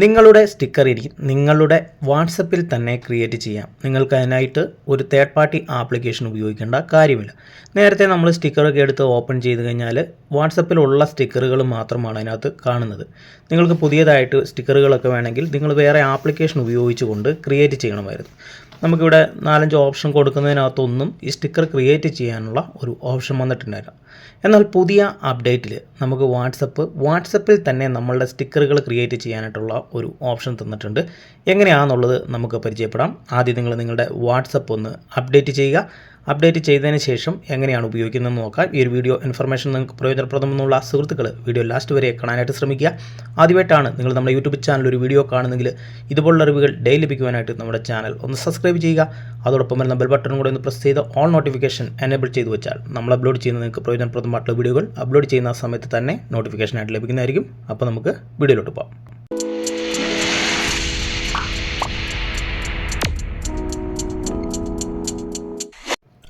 നിങ്ങളുടെ സ്റ്റിക്കർ ഇരിക്കും നിങ്ങളുടെ വാട്സപ്പിൽ തന്നെ ക്രിയേറ്റ് ചെയ്യാം. നിങ്ങൾക്ക് അതിനായിട്ട് ഒരു തേർഡ് പാർട്ടി ആപ്ലിക്കേഷൻ ഉപയോഗിക്കേണ്ട കാര്യമില്ല. നേരത്തെ നമ്മൾ സ്റ്റിക്കറൊക്കെ എടുത്ത് ഓപ്പൺ ചെയ്ത് കഴിഞ്ഞാൽ വാട്സപ്പിലുള്ള സ്റ്റിക്കറുകൾ മാത്രമാണ് അതിനകത്ത് കാണുന്നത്. നിങ്ങൾക്ക് പുതിയതായിട്ട് സ്റ്റിക്കറുകളൊക്കെ വേണമെങ്കിൽ നിങ്ങൾ വേറെ ആപ്ലിക്കേഷൻ ഉപയോഗിച്ചുകൊണ്ട് ക്രിയേറ്റ് ചെയ്യണമായിരുന്നു. നമുക്കിവിടെ നാലഞ്ച് ഓപ്ഷൻ കൊടുക്കുന്നതിനകത്തൊന്നും ഈ സ്റ്റിക്കർ ക്രിയേറ്റ് ചെയ്യാനുള്ള ഒരു ഓപ്ഷൻ വന്നിട്ടുണ്ടായിരുന്നു എന്നാൽ പുതിയ അപ്ഡേറ്റിൽ നമുക്ക് വാട്സപ്പ് വാട്സപ്പിൽ തന്നെ നമ്മളുടെ സ്റ്റിക്കറുകൾ ക്രിയേറ്റ് ചെയ്യാനായിട്ടുള്ള ഒരു ഓപ്ഷൻ തന്നിട്ടുണ്ട്. എങ്ങനെയാണെന്നുള്ളത് നമുക്ക് പരിചയപ്പെടാം. ആദ്യം നിങ്ങൾ നിങ്ങളുടെ വാട്സപ്പ് ഒന്ന് അപ്ഡേറ്റ് ചെയ്യുക. അപ്ഡേറ്റ് ചെയ്തതിന് ശേഷം എങ്ങനെയാണ് ഉപയോഗിക്കുന്നതെന്ന് നോക്കാം. ഈ ഒരു വീഡിയോ ഇൻഫർമേഷൻ നിങ്ങൾക്ക് പ്രയോജനപ്രദമെന്നുള്ള സുഹൃത്തുക്കൾ വീഡിയോ ലാസ്റ്റ് വരെ കാണാനായിട്ട് ശ്രമിക്കുക. ആദ്യമായിട്ടാണ് നിങ്ങൾ നമ്മുടെ യൂട്യൂബ് ചാനൽ ഒരു വീഡിയോ കാണുന്നെങ്കിൽ ഇതുപോലുള്ള അറിവുകൾ ഡെയിലി ലഭിക്കുവാനായിട്ട് നമ്മുടെ ചാനൽ ഒന്ന് സബ്സ്ക്രൈബ് ചെയ്യുക. അതോടൊപ്പം വരുന്ന ബെൽ ബട്ടൺ കൂടെ ഒന്ന് പ്രസ് ചെയ്ത് ഓൾ നോട്ടിഫിക്കേഷൻ എനേബിൾ ചെയ്തു വെച്ചാൽ നമ്മൾ അപ്ലോഡ് ചെയ്യുന്ന നിങ്ങൾക്ക് പ്രയോജനപ്രദമായിട്ടുള്ള വീഡിയോകൾ അപ്ലോഡ് ചെയ്യുന്ന സമയത്ത് തന്നെ നോട്ടിഫിക്കേഷനായിട്ട് ലഭിക്കുന്നതായിരിക്കും. അപ്പോൾ നമുക്ക് വീഡിയോയിലോട്ട് പോകാം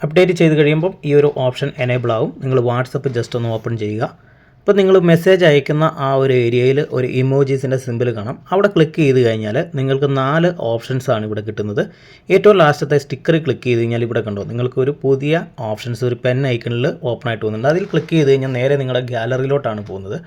അപ്ഡേറ്റ് ചെയ്ത് കഴിയുമ്പോൾ ഈ ഒരു ഓപ്ഷൻ എനേബിൾ ആവും. നിങ്ങൾ വാട്സപ്പ് ജസ്റ്റ് ഒന്ന് ഓപ്പൺ ചെയ്യുക. അപ്പോൾ നിങ്ങൾ മെസ്സേജ് അയക്കുന്ന ആ ഒരു ഏരിയയിൽ ഒരു ഇമോജീസിന്റെ സിമ്പിൾ കാണാം. അവിടെ ക്ലിക്ക് ചെയ്ത് കഴിഞ്ഞാൽ നിങ്ങൾക്ക് നാല് ഓപ്ഷൻസ് ആണ് ഇവിടെ കിട്ടുന്നത്. ഏറ്റവും ലാസ്റ്റത്തെ സ്റ്റിക്കർ ക്ലിക്ക് ചെയ്ത് കഴിഞ്ഞാൽ ഇവിടെ കണ്ടോ നിങ്ങൾക്ക് ഒരു പുതിയ ഓപ്ഷൻസ് ഒരു പെൻ ഐക്കണിൽ ഓപ്പൺ ആയിട്ട് പോകുന്നുണ്ട് അതിൽ ക്ലിക്ക് ചെയ്ത് കഴിഞ്ഞാൽ നേരെ നിങ്ങളുടെ ഗാലറിയിലോട്ടാണ് പോകുന്നത്.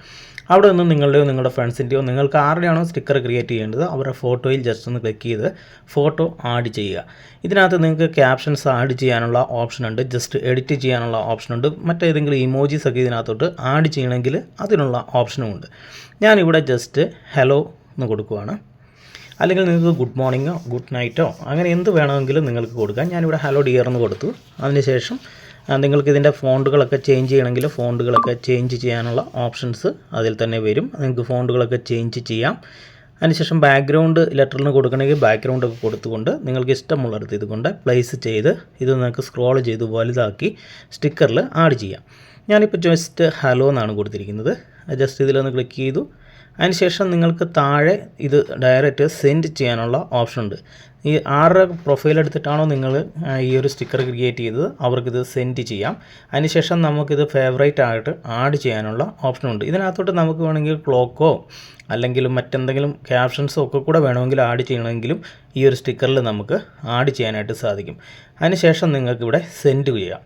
അവിടെ നിന്ന് നിങ്ങളുടെയോ നിങ്ങളുടെ ഫ്രണ്ട്സിന്റെയോ നിങ്ങൾക്ക് ആരുടെയാണോ സ്റ്റിക്കർ ക്രിയേറ്റ് ചെയ്യേണ്ടത് അവരുടെ ഫോട്ടോയിൽ ജസ്റ്റ് ഒന്ന് ക്ലിക്ക് ചെയ്ത് ഫോട്ടോ ആഡ് ചെയ്യുക. ഇതിനകത്ത് നിങ്ങൾക്ക് ക്യാപ്ഷൻസ് ആഡ് ചെയ്യാനുള്ള ഓപ്ഷൻ ഉണ്ട്. ജസ്റ്റ് എഡിറ്റ് ചെയ്യാനുള്ള ഓപ്ഷൻ ഉണ്ട്. മറ്റേതെങ്കിലും ഇമോജീസ് ഒക്കെ ഇതിനകത്തോട്ട് ആഡ് ചെയ്യണമെങ്കിൽ അതിനുള്ള ഓപ്ഷനും ഉണ്ട്. ഞാനിവിടെ ജസ്റ്റ് ഹലോ എന്ന് കൊടുക്കുവാണ്. അല്ലെങ്കിൽ നിങ്ങൾക്ക് ഗുഡ് മോർണിംഗോ ഗുഡ് നൈറ്റോ അങ്ങനെ എന്ത് വേണമെങ്കിലും നിങ്ങൾക്ക് കൊടുക്കാം. ഞാനിവിടെ ഹലോ ഡിയർ എന്ന് കൊടുത്തു. അതിനുശേഷം നിങ്ങൾക്ക് ഇതിന്റെ ഫോണ്ടുകളൊക്കെ ചേഞ്ച് ചെയ്യണമെങ്കിൽ ഫോണ്ടുകളൊക്കെ ചേഞ്ച് ചെയ്യാനുള്ള ഓപ്ഷൻസ് അതിൽ തന്നെ വരും. നിങ്ങൾക്ക് ഫോണ്ടുകളൊക്കെ ചേഞ്ച് ചെയ്യാം. അതിനുശേഷം ബാക്ക്ഗ്രൗണ്ട് ലെറ്ററിന് കൊടുക്കണമെങ്കിൽ ബാക്ക്ഗ്രൗണ്ട് ഒക്കെ കൊടുത്തുകൊണ്ട് നിങ്ങൾക്ക് ഇഷ്ടമുള്ളിടത്ത് ഇതുകൊണ്ട് പ്ലേസ് ചെയ്ത് ഇത് നിങ്ങൾക്ക് സ്ക്രോൾ ചെയ്ത് വലുതാക്കി സ്റ്റിക്കറിൽ ആഡ് ചെയ്യാം. ഞാനിപ്പോൾ ജസ്റ്റ് ഹലോ എന്നാണ് കൊടുത്തിരിക്കുന്നത്. ജസ്റ്റ് ഇതിലൊന്ന് ക്ലിക്ക് ചെയ്തു. അതിനുശേഷം നിങ്ങൾക്ക് താഴെ ഇത് ഡയറക്റ്റ് സെൻഡ് ചെയ്യാനുള്ള ഓപ്ഷൻ ഉണ്ട്. ഈ ആരുടെ പ്രൊഫൈൽ എടുത്തിട്ടാണോ നിങ്ങൾ ഈ ഒരു സ്റ്റിക്കർ ക്രിയേറ്റ് ചെയ്തത് അവർക്കിത് സെൻഡ് ചെയ്യാം. അതിനുശേഷം നമുക്കിത് ഫേവറേറ്റ് ആയിട്ട് ആഡ് ചെയ്യാനുള്ള ഓപ്ഷനുണ്ട് ഇതിനകത്തോട്ട് നമുക്ക് വേണമെങ്കിൽ ക്ലോക്കോ അല്ലെങ്കിൽ മറ്റെന്തെങ്കിലും ക്യാപ്ഷൻസോ ഒക്കെ കൂടെ വേണമെങ്കിൽ ആഡ് ചെയ്യണമെങ്കിലും ഈ ഒരു സ്റ്റിക്കറിൽ നമുക്ക് ആഡ് ചെയ്യാനായിട്ട് സാധിക്കും. അതിനുശേഷം നിങ്ങൾക്കിവിടെ സെൻഡ് ചെയ്യാം.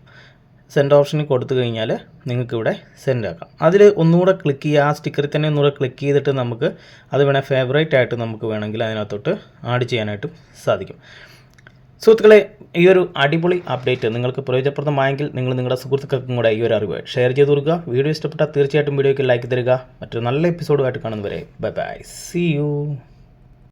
സെൻഡ് ഓപ്ഷനിൽ കൊടുത്തു കഴിഞ്ഞാൽ നിങ്ങൾക്ക് ഇവിടെ സെൻഡ് ആക്കാം. അതിൽ ഒന്നുകൂടെ ക്ലിക്ക് ചെയ്യുക ആ സ്റ്റിക്കറിൽ തന്നെ ഒന്നുകൂടെ ക്ലിക്ക് ചെയ്തിട്ട് നമുക്ക് അത് വേണേൽ ഫേവറേറ്റ് ആയിട്ട് നമുക്ക് വേണമെങ്കിൽ അതിനകത്തോട്ട് ആഡ് ചെയ്യാനായിട്ടും സാധിക്കും. സുഹൃത്തുക്കളെ ഈ ഒരു അടിപൊളി അപ്ഡേറ്റ് നിങ്ങൾക്ക് പ്രയോജനപ്രദമായെങ്കിൽ നിങ്ങൾ നിങ്ങളുടെ സുഹൃത്തുക്കൾക്കും കൂടെ ഈ ഒരു അറിവ് ഷെയർ ചെയ്ത് കൊടുക്കുക. വീഡിയോ ഇഷ്ടപ്പെട്ടാൽ തീർച്ചയായിട്ടും വീഡിയോയ്ക്ക് ലൈക്ക് തരിക. മറ്റൊരു നല്ല എപ്പിസോഡുമായിട്ട് കാണുന്നവരെ ബൈ ബൈ സി യു